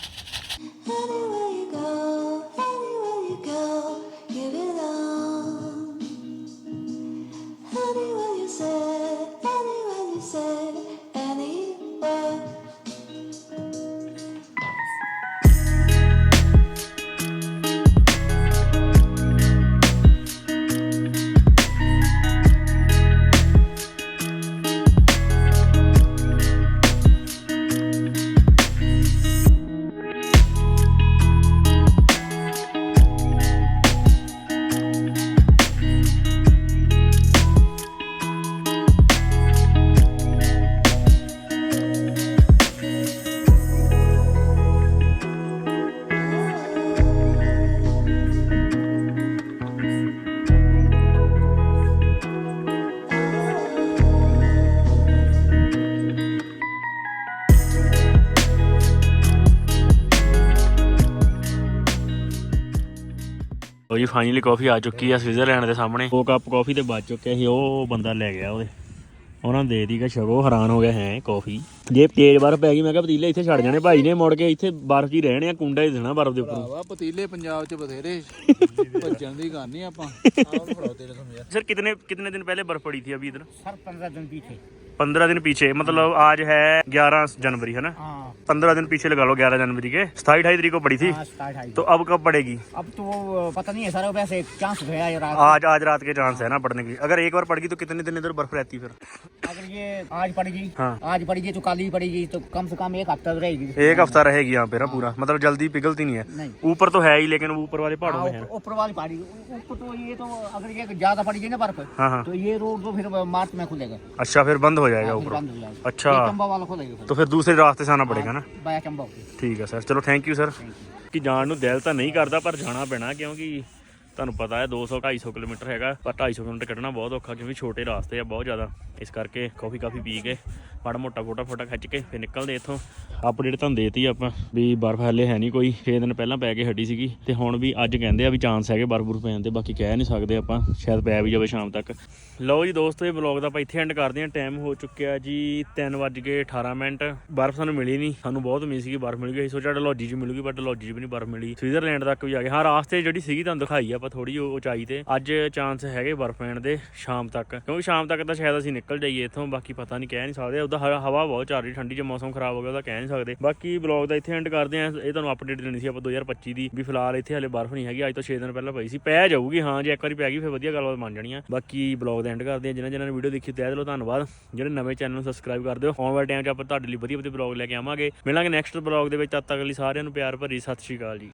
Anywhere you go, finally coffee ਆ ਚੁੱਕੀ ਆ ਸਵਿਟਜ਼ਰਲੈਂਡ ਦੇ ਸਾਹਮਣੇ। ਉਹ ਕੱਪ ਕਾਫੀ ਤੇ ਬਚ ਚੁੱਕਿਆ ਸੀ, ਉਹ ਬੰਦਾ ਲੈ ਗਿਆ ਉਹਦੇ। ਉਹਨਾਂ ਨੂੰ ਦੇ ਦੀ ਕਿ ਸ਼ਗੋ, ਹੈਰਾਨ ਹੋ ਗਿਆ, ਹੈ ਕਾਫੀ ਜੇ ਤੇਜ਼ ਬਰਫ਼ ਪੈ ਗਈ ਮੈਂ ਕਿਹਾ ਪਤੀਲੇ ਇੱਥੇ ਛੱਡ ਜਾਣੇ ਭਾਈ ਨੇ ਮੁੜ ਕੇ ਇੱਥੇ ਬਰਫ਼ 'ਚ ਹੀ ਰਹਿਣੇ ਆ ਕੁੰਡਾ ਹੀ ਦੇਣਾ ਬਰਫ਼ ਦੇ ਉੱਪਰ ਭਰਾਵਾ ਪਤੀਲੇ ਪੰਜਾਬ 'ਚ ਬਥੇਰੇ ਭੱਜਣ ਦੀ ਗੱਲ ਨਹੀਂ ਆਪਾਂ ਆਹ ਫੜਾਓ ਤੇਰੇ ਤੋਂ ਯਾਰ सर कितने कितने दिन पहले बर्फ पड़ी थी अभी इधर सर पंद्रह दिन पीछे पंद्रह दिन पीछे मतलब आज है ग्यारह जनवरी है ना हाँ पंद्रह दिन पीछे लगा लो ग्यारह जनवरी के सताई अठाई तारीख को पड़ी थी हाँ, स्टार्ट आई तो अब कब पड़ेगी अब तो वो पता नहीं है सर वैसे चांस है ये रात आज आज रात के चांस है ना पड़ने की अगर एक बार पड़ गई तो कितने दिन इधर बर्फ रहती फिर अगर ये आज पड़ेगी हाँ। आज पड़ेगी तो कल ही पड़ेगी तो कम से कम एक हफ्ता तो रहेगी एक हफ्ता रहेगी यहाँ पे ना पूरा मतलब जल्दी पिघलती नहीं है नहीं ऊपर तो है ही लेकिन वो ऊपर वाले पहाड़ों हाँ, में है ऊपर- ऊपर वाली पहाड़ी ऊपर तो ये तो अगर ये ज्यादा पड़ेगी ना बर्फ हाँ हाँ तो ये रोड तो फिर मार्च में खुलेगा अच्छा फिर बंद हो जाएगा हाँ, फिर ऊपर बंद हो जाएगा अच्छा ये चंबा वाला खुलेगा तो फिर दूसरे रास्ते से आना पड़ेगा ना फिर बाया चंबा होगी ਠੀਕ ਹੈ ਸਰ ਚਲੋ ਥੈਂਕ ਯੂ ਸਰ ਕਿ ਜਾਣ ਨੂੰ ਦਿਲ ਤਾਂ ਨਹੀਂ ਕਰਦਾ ਪਰ ਜਾਣਾ ਪੈਣਾ ਕਿਉਂਕਿ ਤੁਹਾਨੂੰ ਪਤਾ ਹੈ 200 250 ਕਿਲੋਮੀਟਰ ਹੈਗਾ ਪਰ 250 ਕਿਲੋਮੀਟਰ ਕੱਢਣਾ ਬਹੁਤ ਔਖਾ ਕਿਉਂਕਿ ਛੋਟੇ ਰਾਸਤੇ ਆ ਬਹੁਤ ਜ਼ਿਆਦਾ ਇਸ ਕਰਕੇ ਕਾਫੀ ਕਾਫੀ ਪੀ ਕੇ ਮਾੜਾ ਮੋਟਾ ਫੋਟਾ ਫੋਟਾ ਖਿੱਚ ਕੇ ਫਿਰ ਨਿਕਲਦੇ ਇੱਥੋਂ। ਅਪਡੇਟ ਤੁਹਾਨੂੰ ਦੇਤੀ ਆਪਾਂ ਵੀ ਬਰਫ਼ ਹਲੇ ਹੈ ਨਹੀਂ ਕੋਈ। 6 ਦਿਨ ਪਹਿਲਾਂ ਪੈ ਕੇ ਹਟੀ ਸੀਗੀ ਤੇ ਹੁਣ ਵੀ ਅੱਜ ਕਹਿੰਦੇ ਆ ਵੀ ਚਾਂਸ ਹੈਗੇ ਬਰਫ਼ ਬੁਰਫ ਪੈਣ ਦੇ ਬਾਕੀ ਕਹਿ ਨਹੀਂ ਸਕਦੇ ਆਪਾਂ, ਸ਼ਾਇਦ ਪੈ ਵੀ ਜਾਵੇ ਸ਼ਾਮ ਤੱਕ। ਲਓ ਜੀ ਦੋਸਤੋ, ਇਹ ਵਲੌਗ ਦਾ ਆਪਾਂ ਇੱਥੇ ਐਂਡ ਕਰਦੇ ਹਾਂ। ਟਾਈਮ ਹੋ ਚੁੱਕਿਆ ਜੀ 3:18 ਮਿੰਟ। ਬਰਫ਼ ਸਾਨੂੰ ਮਿਲੀ ਨਹੀਂ, ਸਾਨੂੰ ਬਹੁਤ ਉਮੀਦ ਸੀਗੀ ਬਰਫ਼ ਮਿਲ ਗਈ। ਅਸੀਂ ਸੋਚਿਆ ਡਲਹੌਜੀ 'ਚ ਮਿਲੂਗੀ ਪਰ ਡਲਹੌਜੀ 'ਚ ਵੀ ਨਹੀਂ ਬਰਫ਼ ਮਿਲੀ। ਸਵਿਟਜ਼ਰਲੈਂਡ ਤੱਕ ਵੀ ਆ ਗਏ। ਹਾਂ, ਰਾਸਤੇ ਜਿਹੜੀ ਸੀਗੀ ਤੁਹਾਨੂੰ ਦਿਖਾਈ ਆਪਾਂ ਥੋੜੀ ਉਚਾਈ ਤੇ। ਅੱਜ ਚਾਂਸ ਹੈਗੇ ਬਰਫ਼ ਪੈਣ ਦੇ ਸ਼ਾਮ ਤੱਕ। ਕਿਉਂਕਿ ਸ਼ਾਮ ਤੱਕ ਤਾਂ ਸ਼ਾਇਦ ਅਸੀਂ ਨਿਕਲ ਜਾਈਏ ਇੱਥੋਂ, ਬਾਕੀ ਪਤਾ ਨਹੀਂ, ਕਹਿ ਨਹੀਂ ਸਕਦੇ। ਉਹਦਾ ਹਵਾ ਬਹੁਤ ਚੱਲ ਰਹੀ, ਠੰਡੀ ਜੇ ਮੌਸਮ ਖਰਾਬ ਹੋ ਗਿਆ, ਉਹਦਾ ਕਹਿ ਨਹੀਂ ਸਕਦੇ। ਬਾਕੀ ਬਲੌਗ ਦਾ ਇੱਥੇ ਐਂਡ ਕਰਦੇ ਆ, ਇਹ ਤੁਹਾਨੂੰ ਅਪਡੇਟ ਦੇਣੀ ਸੀ ਆਪਾਂ 2025 ਦੀ, ਵੀ ਫਿਲਹਾਲ ਇੱਥੇ ਹਲੇ ਬਰਫ਼ ਨਹੀਂ ਹੈਗੀ, ਅੱਜ ਤੋਂ 6 ਦਿਨ ਪਹਿਲਾਂ ਪਈ ਸੀ। ਪੈ ਜਾਊਗੀ, ਹਾਂ, ਜੇ ਇੱਕ ਵਾਰੀ ਪੈ ਗਈ, ਫਿਰ ਵਧੀਆ ਗੱਲਬਾਤ ਬਣ ਜਾਣੀ ਆ। ਬਾਕੀ ਬਲੌਗ ਦਾ ਐਂਡ ਕਰਦੇ ਆ, ਜਿਨ੍ਹਾਂ ਜਿਨ੍ਹਾਂ ਨੇ ਵੀਡੀਓ ਦੇਖੀ, ਤਹਿ ਦਿਲੋਂ ਧੰਨਵਾਦ। ਜਿਹੜੇ ਨਵੇਂ ਚੈਨਲ ਨੂੰ ਸਬਸਕ੍ਰਾਈਬ ਕਰ ਦਿਓ। ਆਉਣ ਵਾਲੇ ਟਾਈਮ 'ਚ ਆਪਾਂ ਤੁਹਾਡੇ ਲਈ ਵਧੀਆ ਵਧੀਆ ਬਲੌਗ ਲੈ ਕੇ ਆਵਾਂਗੇ। ਮਿਲਾਂਗੇ ਨੈਕਸਟ ਬਲੌਗ ਦੇ ਵਿੱਚ, ਤਦ ਤੱਕ ਲਈ ਸਾਰਿਆਂ ਨੂੰ ਪਿਆਰ ਭਰੀ, ਸਤਿ ਸ਼੍ਰੀ ਅਕਾਲ ਜੀ।